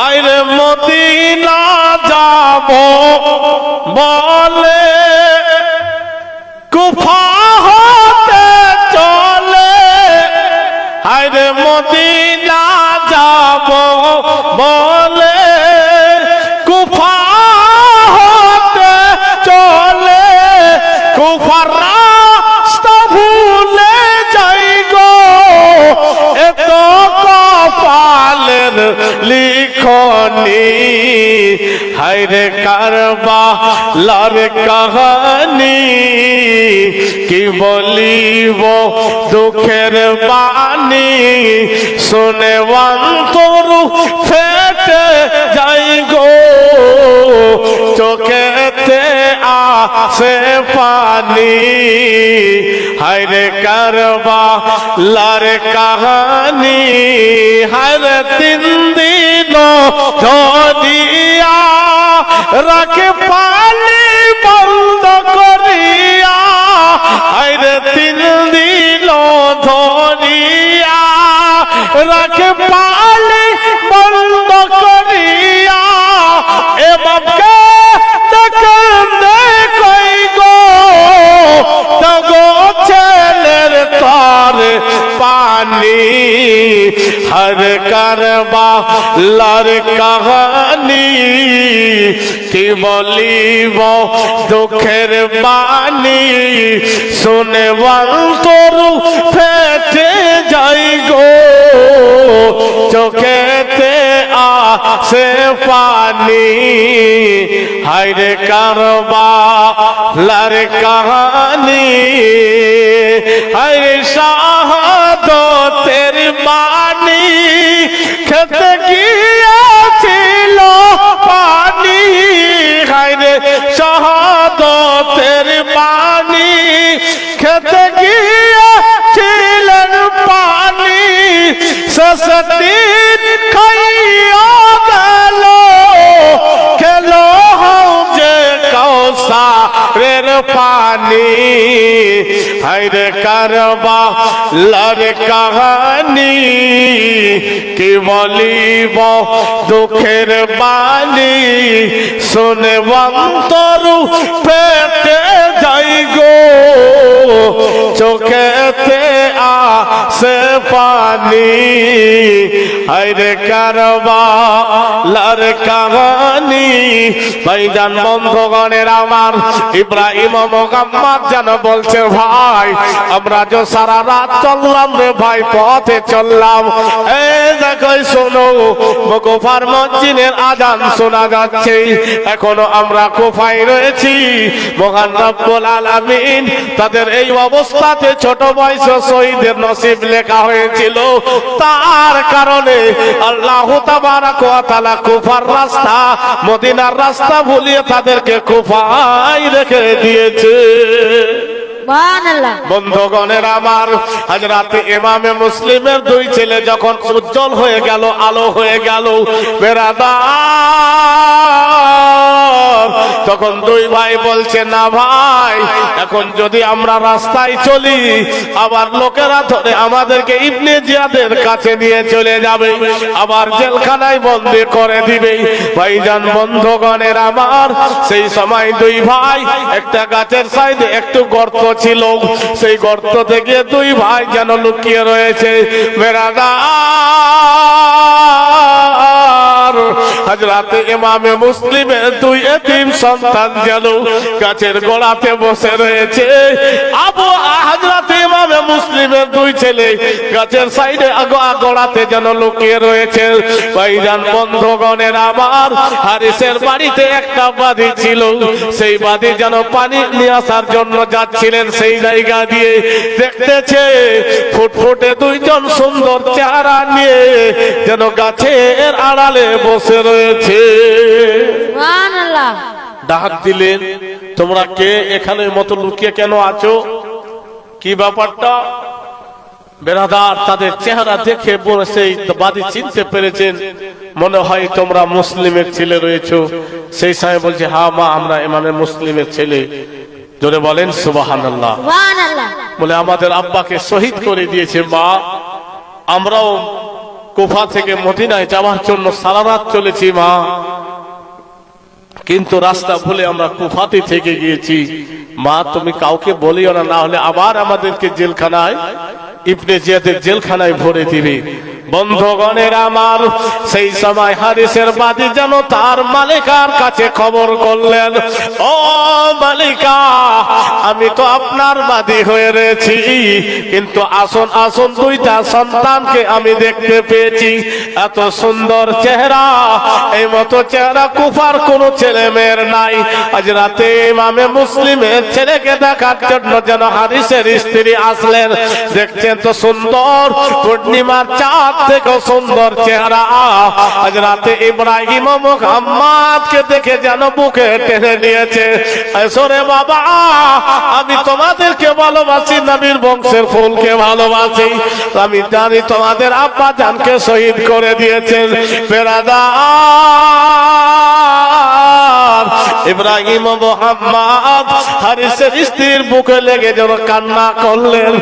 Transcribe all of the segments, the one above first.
হায়রে মদিনা যাব বলে কুফা হতে চলে। হায়রে মদিনা যাব বলে লিখনি। হায়রে কারবা লার কাহানি কি বলিব দুঃখের বাণী? শুনে অন্তর ফেটে যাই গো, চোখেতে আসে পানি। হায়রে করবা লার কাহানি, হায়রে তিন দিন ধরিয়া রাখে পানি পানি হর করবা লর কাহানি কি বলিব দুঃখের বাণী শুনে অন্তর ফেটে যাই গো চোখেতে আসে পানি হায়রে কারবা লার কাহানি হায়রে শাহাদতের বাণী খেতে গিয়েছিল পানি। হায়রে শাহাদতের বাণী খেতে গিয়েছিলেন পানি। শেষ পানি। হর করবা লর কাহানি। কি বলিব দুঃখের বাণী? শুনে অন্তরু পেটে গো চোখেতে আসে পানি। হায়রে কারবা লার কাহানি ভাইজান বন্ধগণের আমার ইব্রাহিম মোহাম্মদ যেন বলছে, ভাই, আমরা যে সারা রাত চললাম রে ভাই, পথে চললাম। এই দেখো, শোনো গোফার মসজিদের আজান শোনা যাচ্ছে। এখনও আমরা কোফায় রয়েছি। মহান রব্বুল আলামিন তাদের এই অবস্থাতে ছোট বয়সে শহীদের নসিব লেখা হয়েছিল। তার কারণে আল্লাহ তাবারাক ওয়া তাআলা কুফার রাস্তা মদিনার রাস্তা ভুলিয়ে তাদেরকে কুফায় রেখে দিয়েছে। বন্ধুগণের আমার হাজরাতে ইমামে মুসলিমের দুই ছেলে যখন উজ্জ্বল হয়ে গেল আলো হয়ে গেল বেরাদার। তখন দুই ভাই বলছে, না ভাই, এখন যদি আমরা রাস্তায় চলি, আবার লোকেরা ধরে আমাদেরকে ইবনে জিয়াদের কাছে নিয়ে চলে যাবে, আবার জেলখানায় বন্দি করে দিবে। ভাইজান, বন্ধগণের আমার, সেই সময় দুই ভাই, একটা গাছের সাইডে একটু গর্ত ছিল, সেই গর্ত থেকে দুই ভাই যেন লুকিয়ে রয়েছে। মেরাদার হাজরাতে ইমামে মুসলিমের দুই এতিম সন্তান যেন গাছের গোড়াতে বসে রয়েছে। আবু হাজরাতে ইমামে মুসলিমের দুই ছেলে গাছের সাইডে গোড়াতে যেন লুকিয়ে রয়েছে। ভাইজান, বন্ধগণের আমার, হারিসের বাড়িতে একটা বাদী ছিল। সেই বাদী যেন পানি নিয়ে আসার জন্য যাচ্ছিলেন সেই জায়গা দিয়ে। দেখতেছে ফুটফুটে দুইজন সুন্দর চেহারা নিয়ে যেন গাছের আড়ালে বসে রয়েছে সুবহানাল্লাহ। ডাক দিলেন তোমরা কে? এখানে মতো লুকিয়ে কেন আছো? কি ব্যাপারটা? বেরাদার তাদের চেহারা দেখে সেই বাদী চিনতে পেরেছেন। মনে হয় তোমরা মুসলিমের ছেলে রয়েছো। সেই সময় বলছে হা মা আমরা মানে মুসলিমের ছেলে। জোরে বলেন সুবাহান বলে আমাদের আব্বাকে শহীদ করে দিয়েছে মা। আমরাও কুফা থেকে মদিনায় যাওয়ার জন্য সারা রাত চলেছি মা। কিন্তু রাস্তা ভুলে আমরা কুফাতে থেকে গিয়েছি। মা, তুমি কাউকে বলিও না না হলে আবার আমাদেরকে জেলখানায়, ইবনে জিয়াদের জেলখানায় ভরে দিবে। বন্ধগণের আমার, সেই সময় হারিসের বাদী যেন তার মালিকার কাছে খবর করলেন, ও মালিকা, আমি তো আপনার বাদী হয়ে রয়েছি, কিন্তু আসুন আসুন দুইটা সন্তানকে আমি দেখতে পেয়েছি। এত সুন্দর চেহারা, এই মতো চেহারা কুফার কোন ছেলে মেয়ের নাই। আজ রাতে ইমামে মুসলিমের ছেলেকে দেখার জন্য যেন হারিসের স্ত্রী আসলেন, দেখছেন তো সুন্দর, পূর্ণিমার চাঁদ সুন্দর চেহারা। আজ রাতে ইব্রাহিম দেখে যেন বুকে টেনে নিয়েছে। সরে বাবা, আমি তোমাদেরকে ভালোবাসি, নবীর বংশের ফুলকে ভালোবাসি। আমি জানি তোমাদের আব্বা জানকে শহীদ করে দিয়েছেন। পেরাদা ইব্রাহিম মোহাম্মদ হারিসের স্ত্রীর বুকে লেগে যেন কান্না করলেন।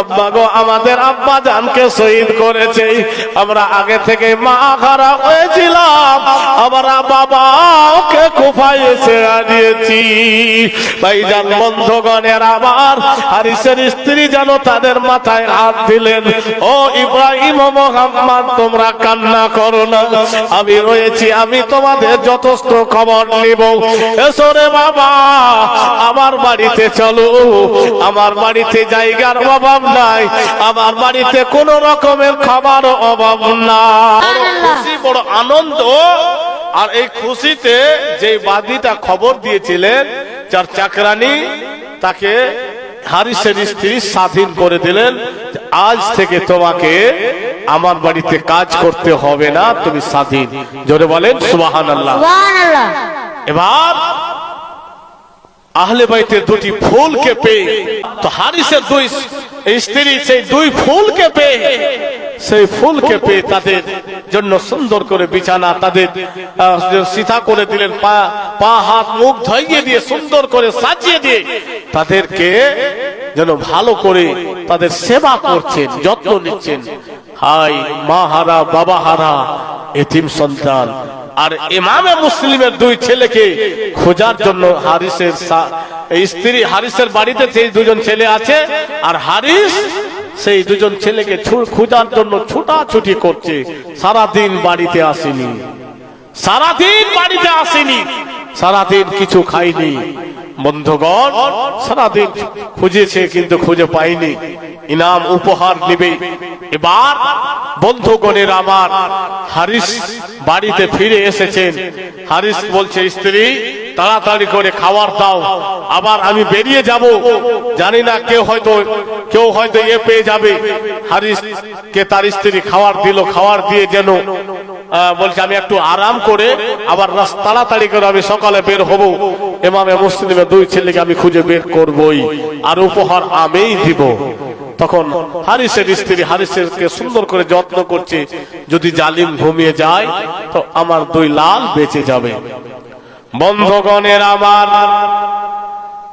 আব্বা গো, আমাদের আব্বা জানকে শহীদ করেছে। আমরা আগে থেকে মা খারাপ হয়েছিলাম। আমরা বাবা ওকে কোফায় এসে হারিয়েছি ভাইজান, বন্ধগণের আবার হারিসের স্ত্রী যেন তাদের মাথায় হাত দিলেন। ও ইব্রাহিম মোহাম্মদ, তোমরা কান্না করো না। আমি রয়েছি, আমি তোমাদের যথেষ্ট খবর নিব। এসো রে বাবা আমার বাড়িতে চলো। আমার বাড়িতে জায়গার অভাব নাই। আমার বাড়িতে কোন রকমের খাবার অভাব না বড় খুশি বড় আনন্দ। আর এই খুশিতে যে বাদীটা খবর দিয়েছিলেন যার চাকরানি তাকে হারিসের স্ত্রী স্বাধীন করে দিলেন আজ থেকে তোমাকে আমার বাড়িতে কাজ করতে হবে না তুমি স্বাধীন। জোরে বলেন সুবাহান আল্লাহ এবার আহলে বাইতের দুটি ফুলকে পেয়ে, তো হারিসের দুই স্ত্রী সেই দুই ফুলকে পেয়ে, সেই ফুলকে পেয়ে তাদের জন্য সুন্দর করে বিছানা তাদের সীতা করে দিলেন, পা পা, হাত, মুখ ধইয়ে দিয়ে সুন্দর করে সাজিয়ে দিয়ে তাদেরকে যেন ভালো করে তাদের সেবা করছেন, যত্ন নিচ্ছেন। হাই মা হারা, বাবা হারা, এতিম সন্তান। আর ইমামে মুসলিমের দুই ছেলেকে খোঁজার জন্য হারিসের স্ত্রী হারিসের বাড়িতে সেই দুজন ছেলে আছে, আর হারিস সেই দুজন ছেলেকে খোঁজার জন্য ছুটাছুটি করছে। সারাদিন বাড়িতে আসেনি। সারাদিন বাড়িতে আসেনি। সারাদিন কিছু খাইনি বন্ধুগণ, সারাদিন খুঁজেছে কিন্তু খুঁজে পাইনি। ইনাম উপহার নেবে। এবার বন্ধুগণের আমার হারিস বাড়িতে ফিরে এসেছেন। হারিস বলছে, স্ত্রী, তাড়াতাড়ি করে খাবার দাও। আবার আমি বেরিয়ে যাব। জানি না কেউ হয়তো কেউ হয়তো এ পেয়ে যাবে। হারিস কে তার স্ত্রী খাবার দিল। খাবার দিয়ে যেন বলছে, আমি একটু আরাম করে আবার তাড়াতাড়ি করে আমি সকালে বের হব। এমামে মুসলিমের দুই ছেলেকে আমি খুঁজে বের করবই আর উপহার আমিই দিব। তখন হারিসের স্ত্রী হারিসের কে সুন্দর করে যত্ন করছে, যদি জালিম ঘুমিয়ে যায়, তো আমার দুই লাল বেঁচে যাবে। বন্ধগণের আমার,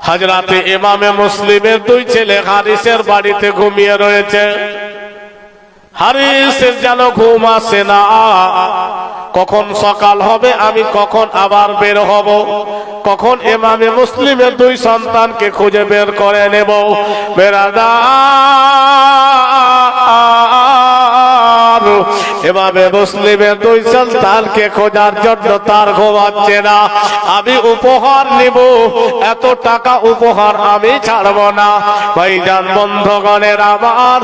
হাজরাতে ইমামে মুসলিমের দুই ছেলে হারিসের বাড়িতে ঘুমিয়ে রয়েছে। হারিসের যেন ঘুম আসে না। কখন সকাল হবে, আমি কখন আবার বের হব? কখন এমামে মুসলিমের দুই সন্তানকে খুঁজে বের করে নেব? বেড়াদার এভাবে মুসলিমের দুই সন্তানকে খোঁজার জন্য তার ঘুমাচ্ছে না। আমি উপহার নিব, এত টাকা উপহার আমি ছাড়ব না। ভাই ভাইজান, বন্ধগণের আমার,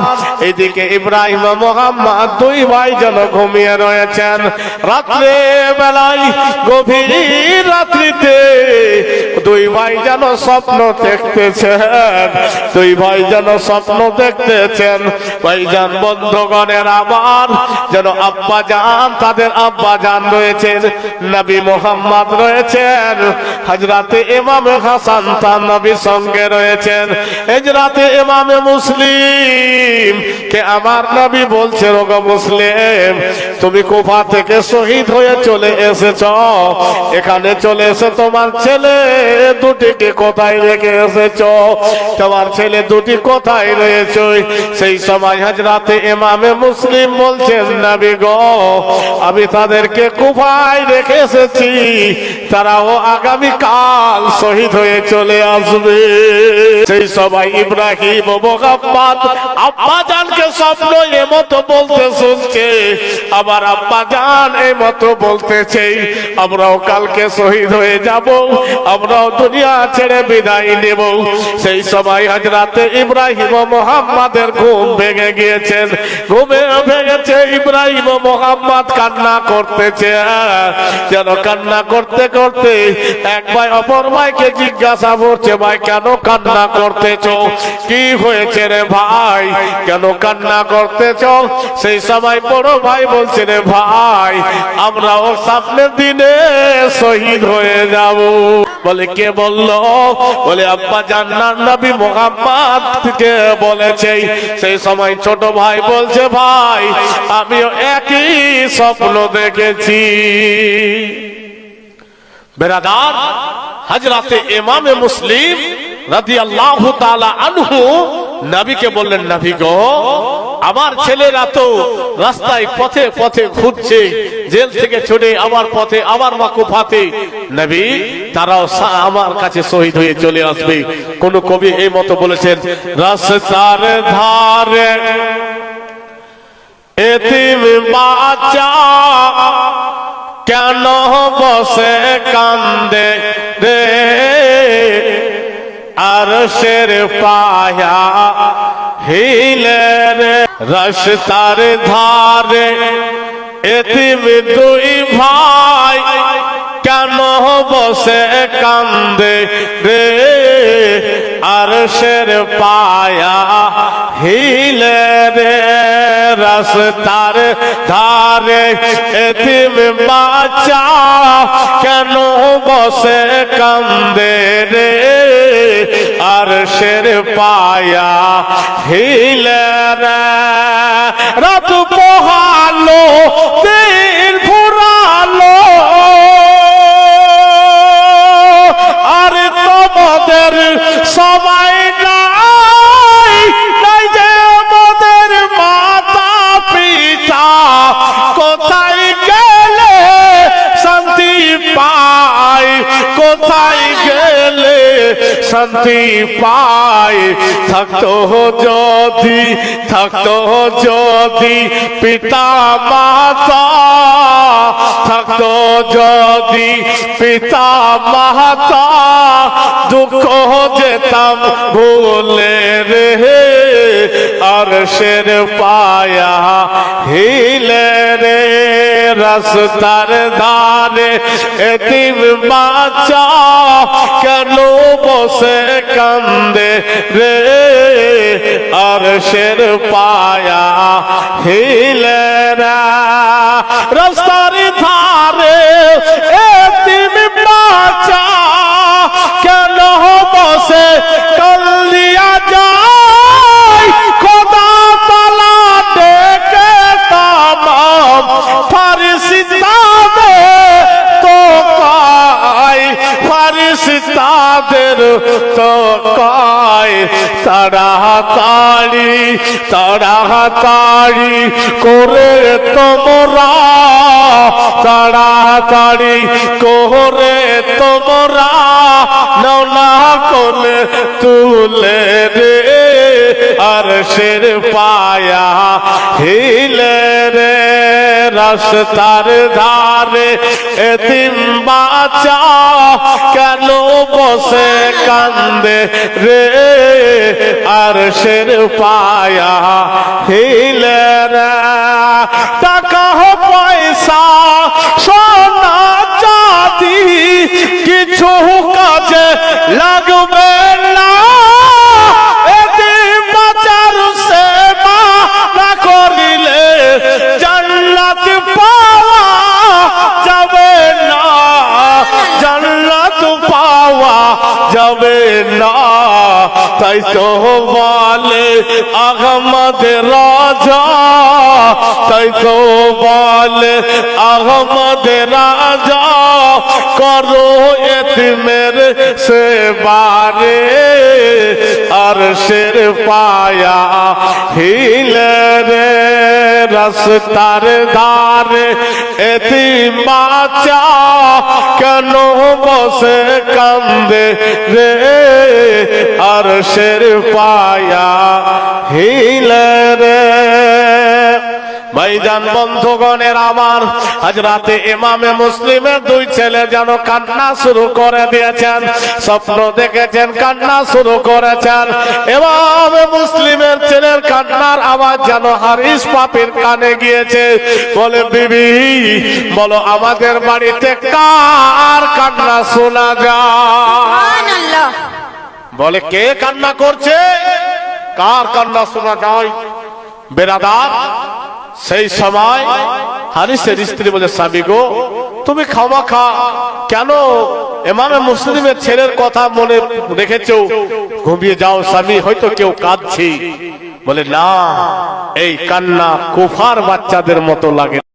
এদিকে ইব্রাহিম মোহাম্মদ দুই ভাই যেন ঘুমিয়ে রয়েছেন। রাত্রে বেলায় গভীর রাত্রিতে দুই ভাই যেন স্বপ্ন দেখতেছেন। দুই ভাই যেন স্বপ্ন দেখতেছেন। ভাইজান, বন্ধগণের আমার যেন আব্বা জান তাদের আব্বা জান রয়েছেন, নবী মোহাম্মদ রয়েছেন হাজরাতে ইমামে হাসান তার নবীর সঙ্গে রয়েছেন। হাজরাতে ইমামে মুসলিম, কে আমার নবী বলছে রোগ মুসলিম, তুমি কুফা থেকে শহীদ হয়ে চলে এসেছ। এখানে চলে এসে তোমার ছেলে দুটিকে কোথায় রেখে এসেছ? তোমার ছেলে দুটি কোথায় রয়েছে? সেই সময় হাজরাতে এমামে মুসলিম বলছেন, নবী গ, আমি তাদেরকে কুফায় রেখে এসেছি। তারাও আগামী কাল শহীদ হয়ে চলে আসবে। সেই সবাই ইব্রাহিম ও মোহাম্মদ আব্বা জানকে স্বপ্ন এমতো বলতে শুনছে, আবার আব্বা জান এমতো বলতেছে, আমরাও কালকে শহীদ হয়ে যাব, আমরাও দুনিয়া ছেড়ে বিদায় নেব। সেই সময় হাজরাতে ইব্রাহিম ও মোহাম্মদের ঘুম ভেঙে গিয়েছেন। ঘুমে ভেঙেছে ইব্রাহিম ও মোহাম্মদ কান্না করতেছে, যেন কান্না করতে করতে এক ভাই, অপর ভাইকে জিজ্ঞাসা করছে, ভাই, কেন কান্না করতেছ? কি হয়েছে রে ভাই? কেন কান্না করতেছ? সেই সময় বড় ভাই বলছে, রে ভাই আমরা ও সামনের দিনে শহীদ হয়ে যাব। বলে, কে বলল? বলে, আব্বা জান্নার নবী মোহাম্মদ কে বলেছে? সেই সময় ছোট ভাই বলছে, ভাই, আমিও একই স্বপ্ন দেখেছি। বেরাদার হাজরাতে ইমামে মুসলিম রাদি আল্লাহ আনহু নবীকে বললেন, নবী গো, আমার ছেলেরা তো রাস্তায় পথে পথে ঘুরছে, জেল থেকে ছুটে আবার পথে আবার মাকুফাতে। নবী, তারাও আমার কাছে শহীদ হয়ে চলে আসবে। কোন কবি এই মতো বলেছেন, রাস্তার ধারে এতিম বাচ্চা কেন বসে কান্দে রে? আর শের পায়া হিলে রে, রাস্তার ধারে এতিম দুই ভাই কেন বসে কান্দে রে? আর শের পায়া হিলে রে, রাস্তার ধারে এতিম বাচ্চা কেন বসে কান্দে রে? আর শের পায়া হিলে রাত পোহালো শান্তি পাই থাকতো যদি থাকতো যদি পিতা মাতা। থাকতো যদি পিতা মাতা। দুঃখ যেতাম ভুলে রে, আর শের পায়া হিলে রে। রাস্তার ধারে এতিম বাচ্চা, কেন বসে কান্দে রে আর শের পায়া হিলে রাস্তার ধারে তাড়াতাড়ি করে তোমরা, তাড়াতাড়ি করে তোমরা নৌনা করলে তুলে রে আর শের পায়া হিলে রে। রাস্তার ধারে এতিম বাচ্চা কেন বসে কান্দে রে? আর শের পায়া হিলে টাকা, পয়সা, সোনা, চাঁদি, কিছু কাজে লাগবে যাবে না। তাই তো বলে আহমদ রাজা। তাই তো বলে আহমদ রাজা। কর এতিমের সে বারে আর শের পায়া হিলে রে, রাস্তার ধারে এতিম বাচ্চা। কেন বসে কান্দে রে আর শের পায়া হিলে রে। ভাইজান বন্ধুগণের আমার আজ রাতে ইমামে মুসলিমের দুই ছেলে যেন কান্না শুরু করে দিয়েছেন স্বপ্ন দেখেছেন কান্না শুরু করেছেন। ইমামে মুসলিমের ছেলের কান্নার আওয়াজ যেন হারিস পাপির কানে গিয়েছে। বলে বিবি বলো আমাদের বাড়িতে কার কান্না শোনা যায়? বলে কে কান্না করছে? কার কান্না শোনা যায়? বেরাদার সেই সময় হারিসের স্ত্রী বলে, স্বামী গো, তুমি খাওয়া খা। কেন এমামে মুসলিমের ছেলের কথা মনে রেখেছো? ঘুমিয়ে যাও স্বামী, হয়তো কেউ কাঁদছি। বলে, না, এই কান্না কুফার বাচ্চাদের মতো লাগে